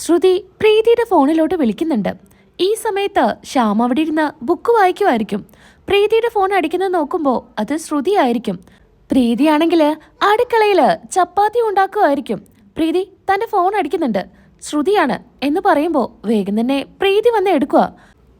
ശ്രുതി പ്രീതിയുടെ ഫോണിലോട്ട് വിളിക്കുന്നുണ്ട്. ഈ സമയത്ത് ശ്യാം അവിടെ ഇരുന്ന് ബുക്ക് വായിക്കുമായിരിക്കും. പ്രീതിയുടെ ഫോൺ അടിക്കുന്നത് നോക്കുമ്പോൾ അത് ശ്രുതി ആയിരിക്കും. പ്രീതിയാണെങ്കിൽ അടുക്കളയിൽ ചപ്പാത്തി ഉണ്ടാക്കുമായിരിക്കും. പ്രീതി തന്റെ ഫോൺ അടിക്കുന്നുണ്ട്. ശ്രുതിയാണ് എന്ന് പറയുമ്പോൾ വേഗം തന്നെ പ്രീതി വന്ന് എടുക്കുക.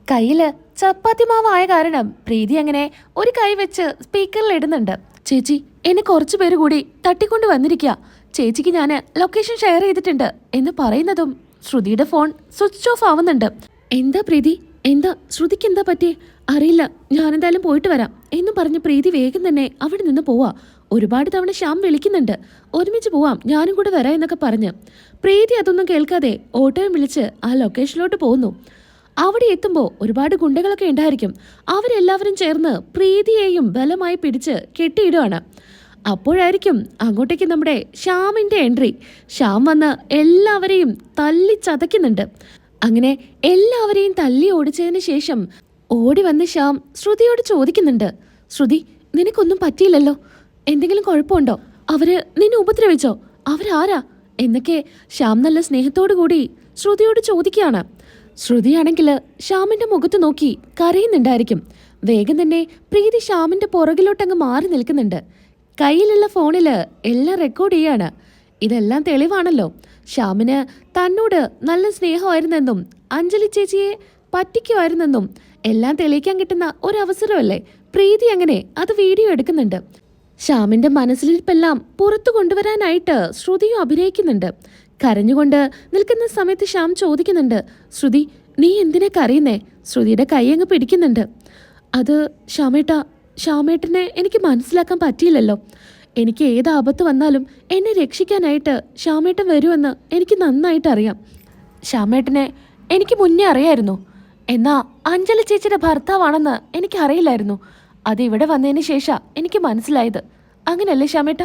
കയ്യിൽ ചപ്പാത്തി മാവായ കാരണം പ്രീതി അങ്ങനെ ഒരു കൈ വെച്ച് സ്പീക്കറിൽ ഇടുന്നുണ്ട്. ചേച്ചി എന്നെ കുറച്ചു പേര് കൂടി തട്ടിക്കൊണ്ട് വന്നിരിക്കുക. ചേച്ചിക്ക് ഞാൻ ലൊക്കേഷൻ ഷെയർ ചെയ്തിട്ടുണ്ട് എന്ന് പറയുന്നതും ശ്രുതിയുടെ ഫോൺ സ്വിച്ച് ഓഫ് ആവുന്നുണ്ട്. എന്താ പ്രീതി? എന്താ? ശ്രുതിക്ക് എന്താ പറ്റി അറിയില്ല. ഞാൻ എന്തായാലും പോയിട്ട് വരാം. എന്നും പറഞ്ഞ് പ്രീതി വേഗം തന്നെ അവിടെ നിന്ന് പോവാ. ഒരുപാട് തവണ ശ്യാം വിളിക്കുന്നുണ്ട്. ഒരുമിച്ച് പോവാം. ഞാനും കൂടെ വരാം എന്നൊക്കെ പറഞ്ഞ്. പ്രീതി അതൊന്നും കേൾക്കാതെ ഓട്ടോയും വിളിച്ച് ആ ലൊക്കേഷനിലോട്ട് പോകുന്നു അവിടെ എത്തുമ്പോൾ ഒരുപാട് ഗുണ്ടകളൊക്കെ ഉണ്ടായിരിക്കും. അവരെല്ലാവരും ചേർന്ന് പ്രീതിയെയും ബലമായി പിടിച്ച് കെട്ടിയിടുകയാണ് അപ്പോഴായിരിക്കും അങ്ങോട്ടേക്ക് നമ്മുടെ ശ്യാമിന്റെ എൻട്രി. ശ്യാം വന്ന് എല്ലാവരെയും തല്ലി ചതയ്ക്കുന്നുണ്ട്. അങ്ങനെ എല്ലാവരെയും തല്ലി ഓടിച്ചതിന് ശേഷം ഓടി വന്ന് ശ്യാം ശ്രുതിയോട് ചോദിക്കുന്നുണ്ട്. ശ്രുതി നിനക്കൊന്നും പറ്റിയില്ലല്ലോ? എന്തെങ്കിലും കുഴപ്പമുണ്ടോ? അവർ നിന്നെ ഉപദ്രവിച്ചോ? അവരാരാ? എന്നൊക്കെ ശ്യാം നല്ല സ്നേഹത്തോടു കൂടി ശ്രുതിയോട് ചോദിക്കുകയാണ്. ശ്രുതിയാണെങ്കിൽ ശ്യാമിന്റെ മുഖത്ത് നോക്കി കരയുന്നുണ്ടായിരിക്കും. വേഗം തന്നെ പ്രീതി ശ്യാമിന്റെ പുറകിലോട്ടങ്ങ് മാറി നിൽക്കുന്നുണ്ട്. കയ്യിലുള്ള ഫോണിൽ എല്ലാം റെക്കോർഡ് ചെയ്യാണ്. ഇതെല്ലാം തെളിവാണല്ലോ. ശ്യാമിന് തന്നോട് നല്ല സ്നേഹമായിരുന്നെന്നും അഞ്ജലി ചേച്ചിയെ പറ്റിക്കുമായിരുന്നെന്നും എല്ലാം തെളിയിക്കാൻ കിട്ടുന്ന ഒരു അവസരമല്ലേ പ്രീതി അങ്ങനെ അത് വീഡിയോ എടുക്കുന്നുണ്ട്. ശ്യാമിന്റെ മനസ്സിലിരിപ്പെല്ലാം പുറത്തു കൊണ്ടുവരാനായിട്ട് ശ്രുതിയും അഭിനയിക്കുന്നുണ്ട്. കരഞ്ഞുകൊണ്ട് നിൽക്കുന്ന സമയത്ത് ശ്യാം ചോദിക്കുന്നുണ്ട് ശ്രുതി നീ എന്തിനെ കരയുന്നേ? ശ്രുതിയുടെ കൈ അങ്ങ് പിടിക്കുന്നുണ്ട്. അത് ശ്യാമേട്ട ശ്യാമേട്ടനെ എനിക്ക് മനസ്സിലാക്കാൻ പറ്റിയില്ലല്ലോ. എനിക്ക് ഏത് ആപത്ത് വന്നാലും എന്നെ രക്ഷിക്കാനായിട്ട് ശ്യാമേട്ടൻ വരുമെന്ന് എനിക്ക് നന്നായിട്ട് അറിയാം ശ്യാമേട്ടനെ എനിക്ക് മുന്നേ അറിയായിരുന്നു. എന്നാ അഞ്ജലി ചേച്ചിയുടെ ഭർത്താവാണെന്ന് എനിക്കറിയില്ലായിരുന്നു. അത് ഇവിടെ വന്നതിന് ശേഷം എനിക്ക് മനസ്സിലായത്. അങ്ങനെയല്ലേ ശ്യാമേട്ട?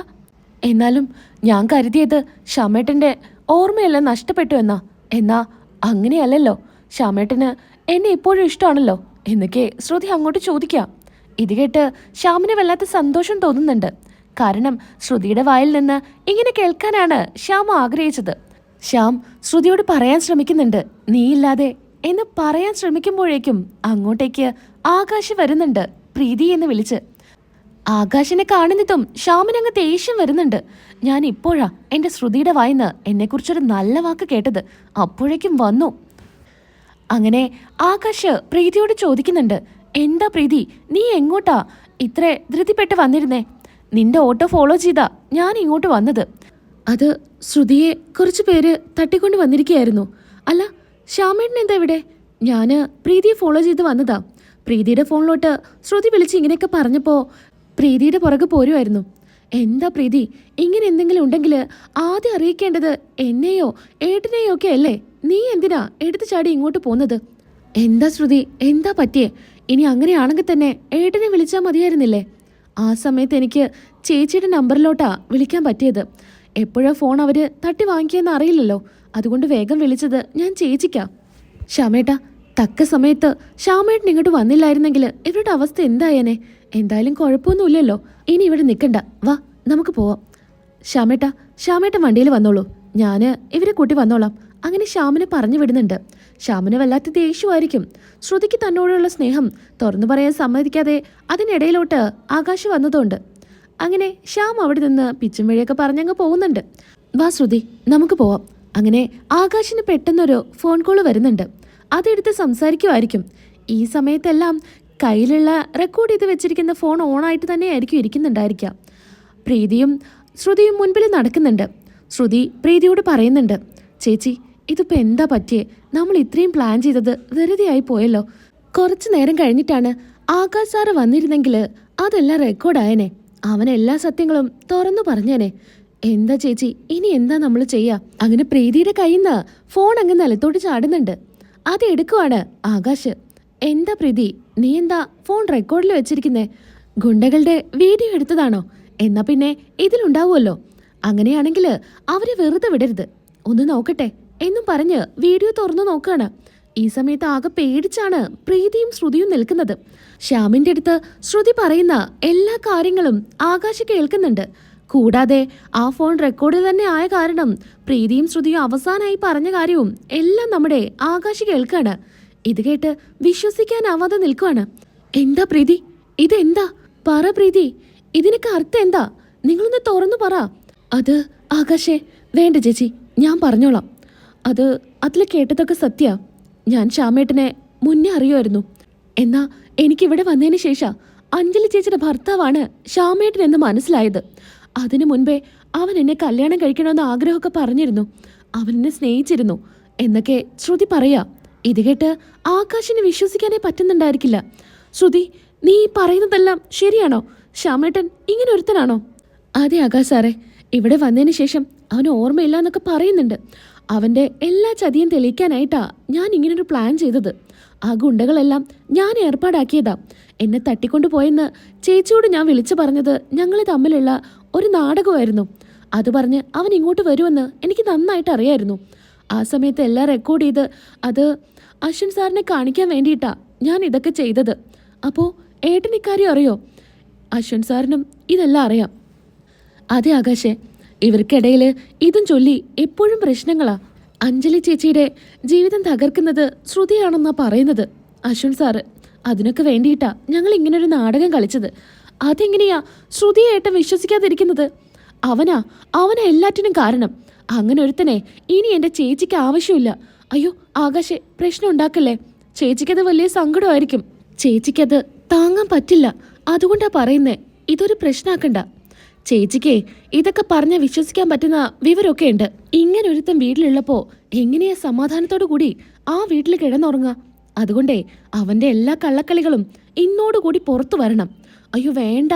എന്നാലും ഞാൻ കരുതിയത് ശ്യാമേട്ടന്റെ ഓർമ്മയെല്ലാം നഷ്ടപ്പെട്ടു എന്നാ. എന്നാ അങ്ങനെയല്ലല്ലോ. ശ്യാമേട്ടന് എന്നെ ഇപ്പോഴും ഇഷ്ടമാണല്ലോ. എന്നൊക്കെ ശ്രുതി അങ്ങോട്ട് ചോദിക്കാം. ഇത് കേട്ട് ശ്യാമിന് വല്ലാത്ത സന്തോഷം തോന്നുന്നുണ്ട്. കാരണം ശ്രുതിയുടെ വായിൽ നിന്ന് ഇങ്ങനെ കേൾക്കാനാണ് ശ്യാം ആഗ്രഹിച്ചത്. ശ്യാം ശ്രുതിയോട് പറയാൻ ശ്രമിക്കുന്നുണ്ട്. നീയില്ലാതെ എന്ന് പറയാൻ ശ്രമിക്കുമ്പോഴേക്കും അങ്ങോട്ടേക്ക് ആകാശ് വരുന്നുണ്ട് പ്രീതി എന്ന് വിളിച്ച്. ആകാശിനെ കാണുന്നതും ശ്യാമിനങ്ങ് ദേഷ്യം വരുന്നുണ്ട്. ഞാൻ ഇപ്പോഴാ എന്റെ ശ്രുതിയുടെ വായിന്ന് എന്നെക്കുറിച്ചൊരു നല്ല വാക്ക് കേട്ടത്. അപ്പോഴേക്കും വന്നു. അങ്ങനെ ആകാശ് പ്രീതിയോട് ചോദിക്കുന്നുണ്ട് എന്താ പ്രീതി? നീ എങ്ങോട്ടാ? ഇത്ര ധൃതിപ്പെട്ട് വന്നിരുന്നേ. നിന്റെ ഓട്ടോ ഫോളോ ചെയ്താ ഞാൻ ഇങ്ങോട്ട് വന്നത്. അത് ശ്രുതിയെ കുറച്ചു പേര് തട്ടിക്കൊണ്ട് വന്നിരിക്കുകയായിരുന്നു. അല്ല ശ്യാമേട്ടൻ എന്താ ഇവിടെ? ഞാൻ പ്രീതിയെ ഫോളോ ചെയ്ത് വന്നതാ. പ്രീതിയുടെ ഫോണിലോട്ട് ശ്രുതി വിളിച്ച് ഇങ്ങനെയൊക്കെ പറഞ്ഞപ്പോൾ പ്രീതിയുടെ പുറകെ പോരുമായിരുന്നു. എന്താ പ്രീതി? ഇങ്ങനെ എന്തെങ്കിലും ഉണ്ടെങ്കിൽ ആദ്യം അറിയിക്കേണ്ടത് എന്നെയോ ഏട്ടനെയോ ഒക്കെ അല്ലേ? നീ എന്തിനാ എടുത്തു ചാടി ഇങ്ങോട്ട് പോന്നത്? എന്താ ശ്രുതി? എന്താ പറ്റിയേ? ഇനി അങ്ങനെയാണെങ്കിൽ തന്നെ ഏട്ടനെ വിളിച്ചാൽ മതിയായിരുന്നില്ലേ? ആ സമയത്ത് എനിക്ക് ചേച്ചിയുടെ നമ്പറിലോട്ടാ വിളിക്കാൻ പറ്റിയത്. എപ്പോഴാ ഫോൺ അവർ തട്ടി വാങ്ങിക്കിയെന്ന് അറിയില്ലല്ലോ. അതുകൊണ്ട് വേഗം വിളിച്ചത് ഞാൻ ചേച്ചിക്കാ. ശ്യാമേട്ട തക്ക സമയത്ത് ശ്യാമേട്ടൻ ഇങ്ങോട്ട് വന്നില്ലായിരുന്നെങ്കിൽ ഇവരുടെ അവസ്ഥ എന്തായേനെ? എന്തായാലും കുഴപ്പമൊന്നുമില്ലല്ലോ. ഇനി ഇവിടെ നിൽക്കണ്ട. വാ നമുക്ക് പോവാം. ശ്യാമേട്ട ശ്യാമേട്ടൻ വണ്ടിയിൽ വന്നോളൂ. ഞാൻ ഇവരെ കൂട്ടി വന്നോളാം. അങ്ങനെ ശ്യാമിനെ പറഞ്ഞു വിടുന്നുണ്ട്. ശ്യാമിന് വല്ലാത്ത ദേഷ്യമായിരിക്കും. ശ്രുതിക്ക് തന്നോടുള്ള സ്നേഹം തുറന്നു പറയാൻ സമ്മതിക്കാതെ അതിനിടയിലോട്ട് ആകാശ് വന്നതുകൊണ്ട്. അങ്ങനെ ശ്യാം അവിടെ നിന്ന് പിച്ചും വഴിയൊക്കെ പറഞ്ഞങ്ങ് പോകുന്നുണ്ട്. വാ ശ്രുതി നമുക്ക് പോവാം. അങ്ങനെ ആകാശിന് പെട്ടെന്നൊരു ഫോൺ കോൾ വരുന്നുണ്ട്. അതെടുത്ത് സംസാരിക്കുമായിരിക്കും. ഈ സമയത്തെല്ലാം കയ്യിലുള്ള റെക്കോർഡ് ചെയ്ത് വെച്ചിരിക്കുന്ന ഫോൺ ഓണായിട്ട് തന്നെയായിരിക്കും ഇരിക്കുന്നുണ്ടായിരിക്കാം. പ്രീതിയും ശ്രുതിയും മുൻപിൽ നടക്കുന്നുണ്ട്. ശ്രുതി പ്രീതിയോട് പറയുന്നുണ്ട് ചേച്ചി ഇതിപ്പോ എന്താ പറ്റിയേ? നമ്മൾ ഇത്രയും പ്ലാൻ ചെയ്തത് വെറുതെ ആയി പോയല്ലോ. കുറച്ച് നേരം കഴിഞ്ഞിട്ടാണ് ആകാശ് സാറ് വന്നിരുന്നെങ്കിൽ അതെല്ലാം റെക്കോർഡായനെ അവൻ എല്ലാ സത്യങ്ങളും തുറന്നു പറഞ്ഞേനെ. എന്താ ചേച്ചി ഇനി എന്താ നമ്മൾ ചെയ്യാ? അങ്ങനെ പ്രീതിയുടെ കയ്യിൽ നിന്ന് ഫോൺ അങ്ങ് നിലത്തോട്ട് ചാടുന്നുണ്ട്. അത് എടുക്കുവാണ് ആകാശ്. എന്താ പ്രീതി നീ എന്താ ഫോൺ റെക്കോർഡിൽ വെച്ചിരിക്കുന്നേ? ഗുണ്ടകളുടെ വീഡിയോ എടുത്തതാണോ? എന്നാ പിന്നെ ഇതിലുണ്ടാവുമല്ലോ. അങ്ങനെയാണെങ്കിൽ അവരെ വെറുതെ വിടരുത്. ഒന്ന് നോക്കട്ടെ. എന്നും പറഞ്ഞ് വീഡിയോ തുറന്നു നോക്കുകയാണ് ഈ സമയത്ത് ആകെ പേടിച്ചാണ് പ്രീതിയും ശ്രുതിയും നിൽക്കുന്നത്. ശ്യാമിന്റെ അടുത്ത് ശ്രുതി പറയുന്ന എല്ലാ കാര്യങ്ങളും ആകാശ് കേൾക്കുന്നുണ്ട്. കൂടാതെ ആ ഫോൺ റെക്കോർഡിൽ തന്നെ ആയ കാരണം പ്രീതിയും ശ്രുതിയും അവസാനമായി പറഞ്ഞ കാര്യവും എല്ലാം നമ്മുടെ ആകാശ് കേൾക്കാണ്. ഇത് കേട്ട് വിശ്വസിക്കാനാവാതെ നിൽക്കുവാണ്. എന്താ പ്രീതി? ഇതെന്താ? പറ പ്രീതി. ഇതിനൊക്കെ അർത്ഥം എന്താ? നിങ്ങളൊന്ന് തുറന്നു പറ. അത് ആകാശേ വേണ്ട ചേച്ചി ഞാൻ പറഞ്ഞോളാം. അത് അതിൽ കേട്ടതൊക്കെ സത്യ. ഞാൻ ശ്യാമേട്ടനെ മുന്നേ അറിയുമായിരുന്നു. എന്നാ എനിക്കിവിടെ വന്നതിന് ശേഷം അഞ്ജലി ചേച്ചിയുടെ ഭർത്താവാണ് ശ്യാമേട്ടൻ എന്ന് മനസ്സിലായത്. അതിനു മുൻപേ അവൻ എന്നെ കല്യാണം കഴിക്കണമെന്ന് ആഗ്രഹമൊക്കെ പറഞ്ഞിരുന്നു. അവൻ എന്നെ സ്നേഹിച്ചിരുന്നു. എന്നൊക്കെ ശ്രുതി പറയാ. ഇത് കേട്ട് ആകാശിന് വിശ്വസിക്കാനേ പറ്റുന്നുണ്ടായിരിക്കില്ല. ശ്രുതി നീ പറയുന്നതെല്ലാം ശരിയാണോ? ശ്യാമേട്ടൻ ഇങ്ങനെ ഒരുത്തനാണോ അതെ ആകാശ് സാറേ ഇവിടെ വന്നതിന് ശേഷം അവന് ഓർമ്മയില്ല എന്നൊക്കെ പറയുന്നുണ്ട്. അവന്റെ എല്ലാ ചതിയും തെളിയിക്കാനായിട്ടാ ഞാൻ ഇങ്ങനൊരു പ്ലാൻ ചെയ്തത്. ആ ഗുണ്ടകളെല്ലാം ഞാൻ ഏർപ്പാടാക്കിയതാ. എന്നെ തട്ടിക്കൊണ്ടു പോയെന്ന് ചേച്ചിയോട് ഞാൻ വിളിച്ചു പറഞ്ഞത് ഞങ്ങൾ തമ്മിലുള്ള ഒരു നാടകമായിരുന്നു. അത് പറഞ്ഞ് അവൻ ഇങ്ങോട്ട് വരുമെന്ന് എനിക്ക് നന്നായിട്ട് അറിയായിരുന്നു. ആ സമയത്ത് എല്ലാം റെക്കോർഡ് ചെയ്ത് അത് അശ്വിൻ സാറിനെ കാണിക്കാൻ വേണ്ടിയിട്ടാ ഞാൻ ഇതൊക്കെ ചെയ്തത്. അപ്പോൾ ഏട്ടൻ ഇക്കാര്യം അറിയോ? അശ്വിൻ സാറിനും ഇതെല്ലാം അറിയാം. അതെ ആകാശേ ഇവർക്കിടയിൽ ഇതും ചൊല്ലി എപ്പോഴും പ്രശ്നങ്ങളാ. അഞ്ജലി ചേച്ചിയുടെ ജീവിതം തകർക്കുന്നത് ശ്രുതിയാണെന്നാ പറയുന്നത്. അശ്വിൻ സാറ് അതിനൊക്കെ വേണ്ടിയിട്ടാ ഞങ്ങൾ ഇങ്ങനൊരു നാടകം കളിച്ചത്. അതെങ്ങനെയാ ശ്രുതിയേട്ടൻ വിശ്വസിക്കാതിരിക്കുന്നത്? അവനാ അവനാ എല്ലാറ്റിനും കാരണം. അങ്ങനെ ഒരുത്തനെ ഇനി എന്റെ ചേച്ചിക്ക് ആവശ്യമില്ല. അയ്യോ ആകാശെ പ്രശ്നം ഉണ്ടാക്കല്ലേ? ചേച്ചിക്കത് വലിയ സങ്കടമായിരിക്കും. ചേച്ചിക്കത് താങ്ങാൻ പറ്റില്ല. അതുകൊണ്ടാ പറയുന്നേ ഇതൊരു പ്രശ്നമാക്കണ്ട ചേച്ചിക്ക് ഇതൊക്കെ പറഞ്ഞ് വിശ്വസിക്കാൻ പറ്റുന്ന വിവരമൊക്കെ ഉണ്ട്. ഇങ്ങനെ ഒരുത്തൻ വീട്ടിലുള്ളപ്പോ എങ്ങനെയാ സമാധാനത്തോടു കൂടി ആ വീട്ടിൽ കിടന്നുറങ്ങുക അതുകൊണ്ടേ അവന്റെ എല്ലാ കള്ളക്കളികളും ഇന്നോടുകൂടി പുറത്തു വരണം. അയ്യോ വേണ്ട.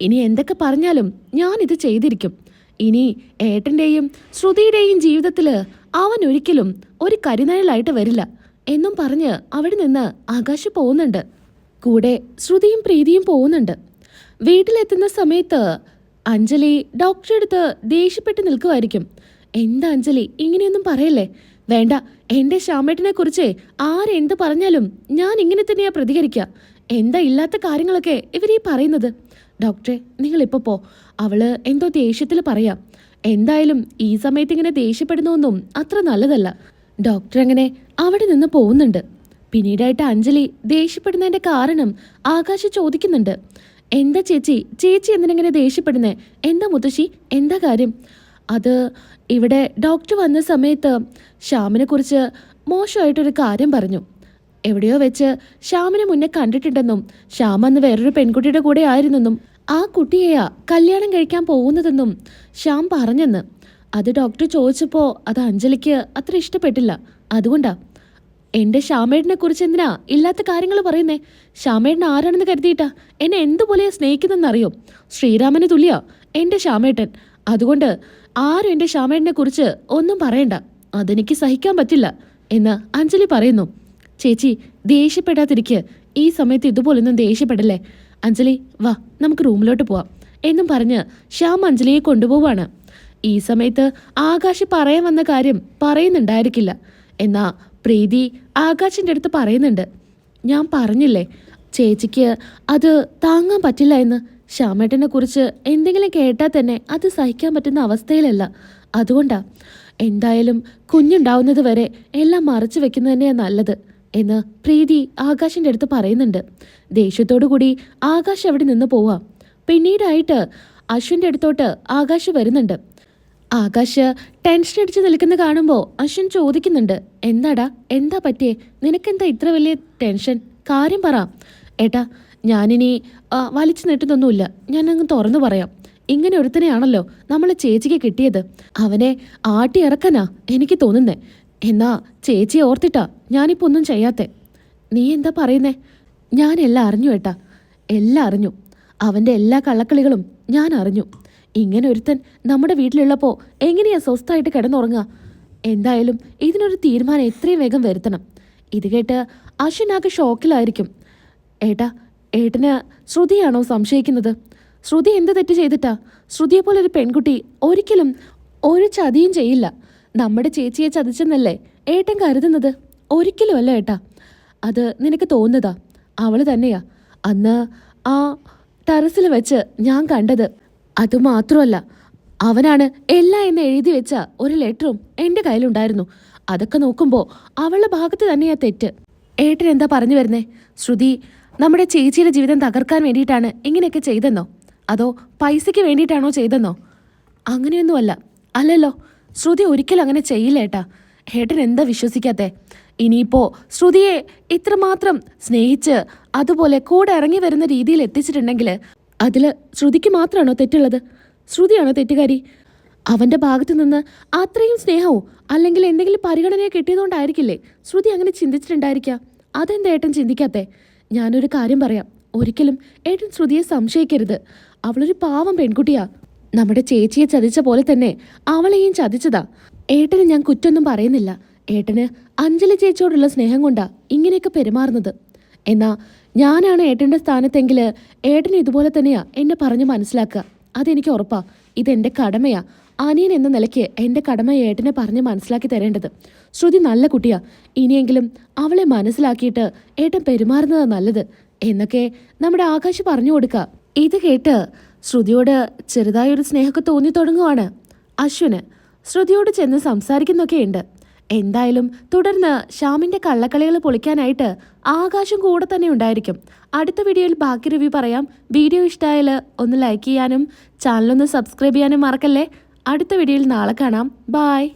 ഇനി എന്തൊക്കെ പറഞ്ഞാലും ഞാൻ ഇത് ചെയ്തിരിക്കും. ഇനി ഏട്ടന്റെയും ശ്രുതിയുടെയും ജീവിതത്തിൽ അവൻ ഒരിക്കലും ഒരു കരിനഴലായിട്ട് വരില്ല എന്നും പറഞ്ഞ് അവിടെ നിന്ന് ആകാശ് പോകുന്നുണ്ട്. കൂടെ ശ്രുതിയും പ്രീതിയും പോകുന്നുണ്ട്. വീട്ടിലെത്തുന്ന സമയത്ത് അഞ്ജലി ഡോക്ടറെ അടുത്ത് ദേഷ്യപ്പെട്ട് നിൽക്കുമായിരിക്കും എന്താ അഞ്ജലി ഇങ്ങനെയൊന്നും പറയല്ലേ? വേണ്ട എന്റെ ശ്യാമേട്ടനെ കുറിച്ച് ആരെന്ത് പറഞ്ഞാലും ഞാൻ ഇങ്ങനെ തന്നെയാ പ്രതികരിക്കുക എന്താ ഇല്ലാത്ത കാര്യങ്ങളൊക്കെ ഇവരീ പറയുന്നത്? ഡോക്ടറെ നിങ്ങൾ ഇപ്പൊ പോ. അവൾ എന്തോ ദേഷ്യത്തിൽ പറയാം. എന്തായാലും ഈ സമയത്ത് ഇങ്ങനെ ദേഷ്യപ്പെടുന്നൊന്നും അത്ര നല്ലതല്ല. ഡോക്ടർ അങ്ങനെ അവിടെ നിന്ന് പോകുന്നുണ്ട്. പിന്നീടായിട്ട് അഞ്ജലി ദേഷ്യപ്പെടുന്നതിന്റെ കാരണം ആകാശ് ചോദിക്കുന്നുണ്ട്. എന്താ ചേച്ചി? ചേച്ചി എന്തിനെങ്ങനെ ദേഷ്യപ്പെടുന്നേ? എന്താ മുത്തശ്ശി? എന്താ കാര്യം? അത് ഇവിടെ ഡോക്ടർ വന്ന സമയത്ത് ശ്യാമിനെ കുറിച്ച് മോശമായിട്ടൊരു കാര്യം പറഞ്ഞു. എവിടെയോ വെച്ച് ശ്യാമിനെ മുന്നേ കണ്ടിട്ടുണ്ടെന്നും ശ്യാം അന്ന് വേറൊരു പെൺകുട്ടിയുടെ കൂടെ ആയിരുന്നെന്നും ആ കുട്ടിയെയാ കല്യാണം കഴിക്കാൻ പോകുന്നതെന്നും ശ്യാം പറഞ്ഞെന്ന്. അത് ഡോക്ടർ ചോദിച്ചപ്പോൾ അത് അഞ്ജലിക്ക് അത്ര ഇഷ്ടപ്പെട്ടില്ല. അതുകൊണ്ടാ എന്റെ ശ്യാമേടിനെ കുറിച്ച് എന്തിനാ ഇല്ലാത്ത കാര്യങ്ങൾ പറയുന്നേ? ശ്യാമേടൻ ആരാണെന്ന് കരുതിയിട്ടാ? എന്നെ എന്തുപോലെയാ സ്നേഹിക്കുന്നെന്നറിയോ ശ്രീരാമന് തുല്യ എന്റെ ശ്യാമേട്ടൻ. അതുകൊണ്ട് ആരും എന്റെ ശ്യാമേടിനെ കുറിച്ച് ഒന്നും പറയണ്ട. അതെനിക്ക് സഹിക്കാൻ പറ്റില്ല എന്ന് അഞ്ജലി പറയുന്നു. ചേച്ചി ദേഷ്യപ്പെടാതിരിക്കുക ഈ സമയത്ത് ഇതുപോലൊന്നും ദേഷ്യപ്പെടല്ലേ? അഞ്ജലി വാ നമുക്ക് റൂമിലോട്ട് പോവാം എന്നും പറഞ്ഞ് ശ്യാം അഞ്ജലിയെ കൊണ്ടുപോവാണ്. ഈ സമയത്ത് ആകാശ് പറയാൻ വന്ന കാര്യം പറയുന്നുണ്ടായിരിക്കില്ല. എന്നാ പ്രീതി ആകാശിന്റെ അടുത്ത് പറയുന്നുണ്ട്. ഞാൻ പറഞ്ഞില്ലേ ചേച്ചിക്ക് അത് താങ്ങാൻ പറ്റില്ല എന്ന്. ശ്യാമേട്ടനെ കുറിച്ച് എന്തെങ്കിലും കേട്ടാൽ തന്നെ അത് സഹിക്കാൻ പറ്റുന്ന അവസ്ഥയിലല്ല. അതുകൊണ്ടാ എന്തായാലും കുഞ്ഞുണ്ടാവുന്നത് വരെ എല്ലാം മറച്ചു വെക്കുന്നത് തന്നെയാണ് നല്ലത് എന്ന് പ്രീതി ആകാശിന്റെ അടുത്ത് പറയുന്നുണ്ട്. ദേഷ്യത്തോടു കൂടി ആകാശ് അവിടെ നിന്ന് പോവാം. പിന്നീടായിട്ട് അശ്വിന്റെ അടുത്തോട്ട് ആകാശ് വരുന്നുണ്ട്. ആകാശ് ടെൻഷൻ അടിച്ച് നിൽക്കുന്ന കാണുമ്പോൾ അശ്വിൻ ചോദിക്കുന്നുണ്ട് എന്താടാ? എന്താ പറ്റിയേ? നിനക്കെന്താ ഇത്ര വലിയ ടെൻഷൻ കാര്യം പറ. ഏട്ടാ ഞാനിനി വലിച്ചു നീട്ടുന്നൊന്നുമില്ല. ഞാൻ അങ്ങ് തുറന്നു പറയാം. ഇങ്ങനെ ഒരുത്തനെയാണല്ലോ നമ്മളെ ചേച്ചിക്ക് കിട്ടിയത്. അവനെ ആട്ടി ഇറക്കാനാ എനിക്ക് തോന്നുന്നേ. എന്നാ ചേച്ചിയെ ഓർത്തിട്ടാ ഞാനിപ്പോ ഒന്നും ചെയ്യാത്തെ. നീ എന്താ പറയുന്നേ? ഞാനെല്ലാം അറിഞ്ഞു ഏട്ടാ. എല്ലാം അറിഞ്ഞു. അവന്റെ എല്ലാ കള്ളക്കളികളും ഞാൻ അറിഞ്ഞു. ഇങ്ങനെ ഒരുത്തൻ നമ്മുടെ വീട്ടിലുള്ളപ്പോ എങ്ങനെയാ സ്വസ്ഥമായിട്ട് കിടന്നുറങ്ങുക? എന്തായാലും ഇതിനൊരു തീരുമാനം എത്രയും വേഗം വരുത്തണം. ഇത് കേട്ട് അശ്വിനാകെ ഷോക്കിലായിരിക്കും. ഏട്ടാ ഏട്ടന് ശ്രുതിയാണോ സംശയിക്കുന്നത്? ശ്രുതി എന്ത് തെറ്റ് ചെയ്തിട്ടാ? ശ്രുതിയെ പോലെ ഒരു പെൺകുട്ടി ഒരിക്കലും ഒരു ചതിയും ചെയ്യില്ല. നമ്മുടെ ചേച്ചിയെ ചതിച്ചെന്നല്ലേ ഏട്ടൻ കരുതുന്നത്? ഒരിക്കലും അല്ല ഏട്ടാ. അത് നിനക്ക് തോന്നുന്നതാ. അവൾ തന്നെയാ. അന്ന് ആ ടെറസിൽ വെച്ച് ഞാൻ കണ്ടത് അതുമാത്രമല്ല അവനാണ് എല്ലാം എന്ന് എഴുതി വെച്ച ഒരു ലെറ്ററും എന്റെ കയ്യിലുണ്ടായിരുന്നു. അതൊക്കെ നോക്കുമ്പോൾ അവളുടെ ഭാഗത്ത് തന്നെയാ തെറ്റ്. ഏട്ടൻ എന്താ പറഞ്ഞു വരുന്നേ? ശ്രുതി നമ്മുടെ ചേച്ചിയുടെ ജീവിതം തകർക്കാൻ വേണ്ടിയിട്ടാണ് ഇങ്ങനെയൊക്കെ ചെയ്തെന്നോ? അതോ പൈസയ്ക്ക് വേണ്ടിയിട്ടാണോ ചെയ്തെന്നോ? അങ്ങനെയൊന്നുമല്ല. അല്ലല്ലോ ശ്രുതി ഒരിക്കലും അങ്ങനെ ചെയ്യില്ല ഏട്ടാ. ഏട്ടൻ എന്താ വിശ്വസിക്കാത്തെ? ഇനിയിപ്പോ ശ്രുതിയെ ഇത്രമാത്രം സ്നേഹിച്ച് അതുപോലെ കൂടെ ഇറങ്ങി വരുന്ന രീതിയിൽ എത്തിച്ചിട്ടുണ്ടെങ്കിൽ അതിൽ ശ്രുതിക്ക് മാത്രമാണോ തെറ്റുള്ളത്? ശ്രുതിയാണോ തെറ്റുകാരി? അവന്റെ ഭാഗത്തു നിന്ന് അത്രയും സ്നേഹവും അല്ലെങ്കിൽ എന്തെങ്കിലും പരിഗണനയോ കിട്ടിയതുകൊണ്ടായിരിക്കില്ലേ ശ്രുതി അങ്ങനെ ചിന്തിച്ചിട്ടുണ്ടായിരിക്കാം അതെന്താ ഏട്ടൻ ചിന്തിക്കാത്തേ? ഞാനൊരു കാര്യം പറയാം. ഒരിക്കലും ഏട്ടൻ ശ്രുതിയെ സംശയിക്കരുത്. അവളൊരു പാവം പെൺകുട്ടിയാ. നമ്മുടെ ചേച്ചിയെ ചതിച്ച പോലെ തന്നെ അവളെയും ചതിച്ചതാ. ഏട്ടന് ഞാൻ കുറ്റൊന്നും പറയുന്നില്ല. ഏട്ടന് അഞ്ജലി ചേച്ചിയോടുള്ള സ്നേഹം കൊണ്ടാ ഇങ്ങനെയൊക്കെ പെരുമാറുന്നത്. എന്നാ ഞാനാണ് ഏട്ടന്റെ സ്ഥാനത്തെങ്കിൽ ഏട്ടൻ ഇതുപോലെ തന്നെയാ എന്നെ പറഞ്ഞു മനസ്സിലാക്കുക. അതെനിക്ക് ഉറപ്പാ. ഇതെന്റെ കടമയാ. അനിയൻ എന്ന നിലയ്ക്ക് എന്റെ കടമ ഏട്ടനെ പറഞ്ഞ് മനസ്സിലാക്കി തരേണ്ടത്. ശ്രുതി നല്ല കുട്ടിയാ. ഇനിയെങ്കിലും അവളെ മനസ്സിലാക്കിയിട്ട് ഏട്ടൻ പെരുമാറുന്നത് നല്ലത്. എന്നൊക്കെ നമ്മുടെ ആകാശ് പറഞ്ഞു കൊടുക്കുക ഇത് കേട്ട് ശ്രുതിയോട് ചെറുതായൊരു സ്നേഹമൊക്കെ തോന്നി തുടങ്ങുവാണ് അശ്വിന്. ശ്രുതിയോട് ചെന്ന് സംസാരിക്കുന്നൊക്കെയുണ്ട്. എന്തായാലും തുടർന്ന് ശ്യാമിന്റെ കള്ളക്കളികൾ പൊളിക്കാനായിട്ട് ആകാശം കൂടെ തന്നെ ഉണ്ടായിരിക്കും. അടുത്ത വീഡിയോയിൽ ബാക്കി റിവ്യൂ പറയാം. വീഡിയോ ഇഷ്ടമായാൽ ഒന്ന് ലൈക്ക് ചെയ്യാനും ചാനലൊന്ന് സബ്സ്ക്രൈബ് ചെയ്യാനും മറക്കല്ലേ? അടുത്ത വീഡിയോയിൽ നാളെ കാണാം. ബായ്